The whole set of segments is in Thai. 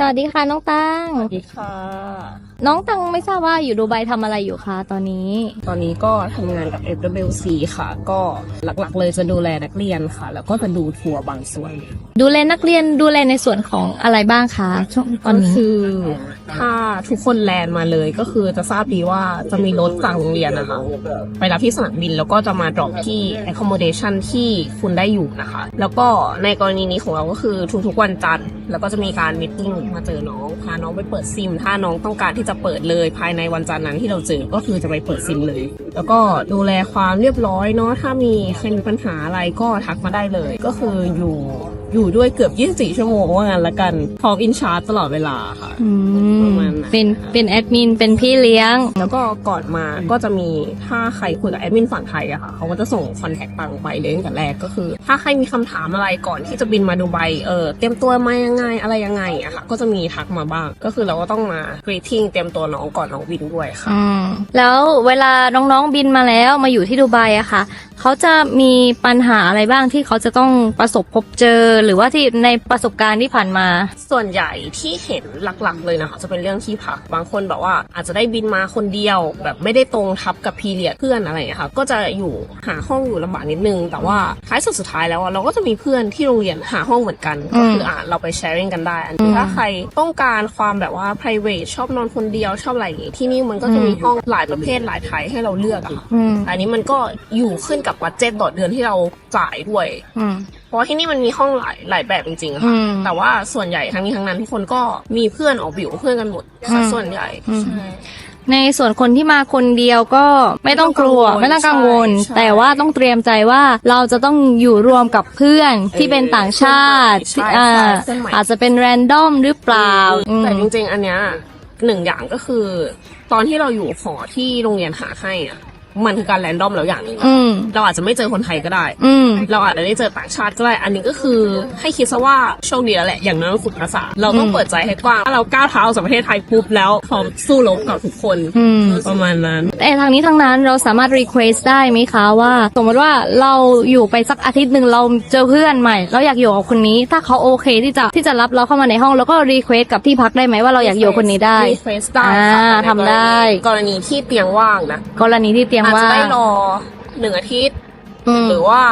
สวัสดีค่ะน้องตัง สวัสดีค่ะ น้องตังไม่ทราบว่าอยู่ดูไบทำอะไรอยู่คะตอนนี้ ตอนนี้ก็ทำงานกับ FWC ค่ะ ก็หลักๆเลยจะดูแลนักเรียนค่ะ แล้วก็จะดูทัวร์บางส่วน ดูแลนักเรียนดูแลในส่วนของอะไรบ้างคะช่วงตอนก็นี้คือถ้าทุกคนแลนด์มาเลยก็คือจะทราบดีว่าจะมีรถจากโรงเรียนนะคะไปรับที่สนามบินแล้วก็จะมาดรอปที่ accommodation ที่คุณได้อยู่นะคะ แล้วก็ในกรณีนี้ของเราก็คือทุกๆวันจันทร์แล้วก็จะมีการมิ팅มาเจอน้องพาน้องไปเปิดซิม ถ้าน้องต้องการที่จะเปิดเลย ภายในวันจันทร์นั้นที่เราเจอก็คือจะไปเปิดซิมเลย แล้วก็ดูแลความเรียบร้อยเนาะถ้ามีใครมีปัญหาอะไรก็ทักมาได้เลย ก็คืออยู่อยู่ด้วยเกือบ 24 ชั่วโมงว่างั้นละกันพร้อมอินชาร์จตลอดเวลาค่ะ อืม ระมาณนั้นเป็นเป็นแอดมินเป็นพี่เลี้ยง แล้วก็ก่อนมาก็จะมีถ้าใครคุยกับแอดมินฝั่งไทยอะค่ะเขาก็จะส่งคอนแทคตังไปเลยตั้งแต่แรกก็คือ ถ้าใครมีคำถามอะไรก่อนที่จะบินมาดูไบเออเตรียมตัวมายังไงอะไรยังไงอะค่ะ ก็จะมีทักมาบ้าง ก็คือเราก็ต้องมากรีทิ้งเตรียมตัวน้องก่อนน้องบินด้วยค่ะอืมแล้วเวลาน้องๆบินมาแล้วมาอยู่ที่ดูไบอะค่ะ เขาจะมีปัญหาอะไรบ้างที่เขาจะต้องประสบพบเจอ หรือว่าที่ในประสบการณ์ที่ผ่านมา ส่วนใหญ่ที่เห็นหลักๆ เลยนะคะจะเป็นเรื่องที่พักบางคนแบบว่าอาจจะได้บินมาคนเดียว แบบไม่ได้ตรงทับกับพีเรียดเพื่อนอะไรอย่างเงี้ยค่ะก็จะอยู่หาห้องอยู่ลำบากนิดนึง แต่ว่าท้ายสุดสุดท้ายแล้วอะเราก็จะมีเพื่อนที่โรงเรียนหาห้องเหมือนกันก็คืออะเราไปแชร์ g กันได้อันนี้ถ้าใครต้องการความแบบว่า private ชอบนอนคนเดียวชอบอะไรอย่างงี้ที่นี่มันก็จะมีห้องหลายประเภทหลายไทยให้เราเลือกอะค่ะอืมอันนี้มันก็อยู่ขึ้นกับบัตเจ็ตต่อเดือนที่เราจ่ายด้วยอืมเพราะว่าที่นี่มันมีห้องหลายหลายแบบจริงๆอะค่ะอืมแต่ว่าส่วนใหญ่ทั้งนี้ทั้งนั้นทุกคนก็มีเพื่อนออกไปอยู่กับเพื่อนกันหมดอืมส่วนใหญ่อืมใช่ในส่วนคนที่มาคนเดียวก็ไม่ต้องกลัวไม่ไม่ต้ต้อองงกักังงววลลใช่แต่ว่าต้องเตรียมใจว่าเราจะต้องอยู่รวมกับเพื่อนที่เป็นต่างชาติใช่อ่าใช่เพื่อนใหม่อาจจะเป็นแรนดอมหรือเปล่าอืมแต่จริงๆ อันเนี้ยหนึ่งอย่างก็คือ ตอนที่เราอยู่หอที่โรงเรียนหาให้อะ มันคือการแรนดอมแล้วอย่างหนึ่งอะอืม เราอาจจะไม่เจอคนไทยก็ได้ อืม เราอาจจะได้เจอต่างชาติก็ได้ อันนี้ก็คือให้คิดซะว่าโชคดีแล้วแหละ อย่างน้อยเราฝึกภาษา เราต้องอืม เปิดใจให้กว้าง ถ้าเราก้าวเท้าออกจากประเทศไทยปุ๊บแล้วพร้อมสู้รบกับทุกคน อืม ประมาณนั้น แต่ทางนี้ทางนั้นเราสามารถรีเควสได้ไหมคะว่า สมมติว่าเราอยู่ไปสักอาทิตย์หนึ่งเราเจอเพื่อนใหม่ เราอยากอยู่กับคนนี้ ถ้าเขาโอเคที่จะที่จะรับเราเข้ามาในห้อง แล้วก็รีเควสกับที่พักได้ไหมว่าเราอยากอยู่กับคนนี้ได้ รีเควสได้ค่ะอ่าแต่ในทำได้ กรณีที่เตียงว่างนะ กรณีที่เตรียมอาจว่า จะได้รอหนึ่งอาทิตย์ อืม หรือว่า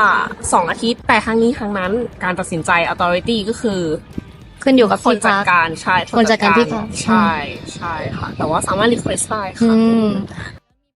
สองอาทิตย์ แต่ครั้งนี้ครั้งนั้นการตัดสินใจ authority ก็คือ ขึ้นอยู่กับคนที่จัดพัก การใช่คนจัดการที่พัก ใช่ใช่ค่ะ แต่ว่าสามารถ request ได้อืค่ะ ม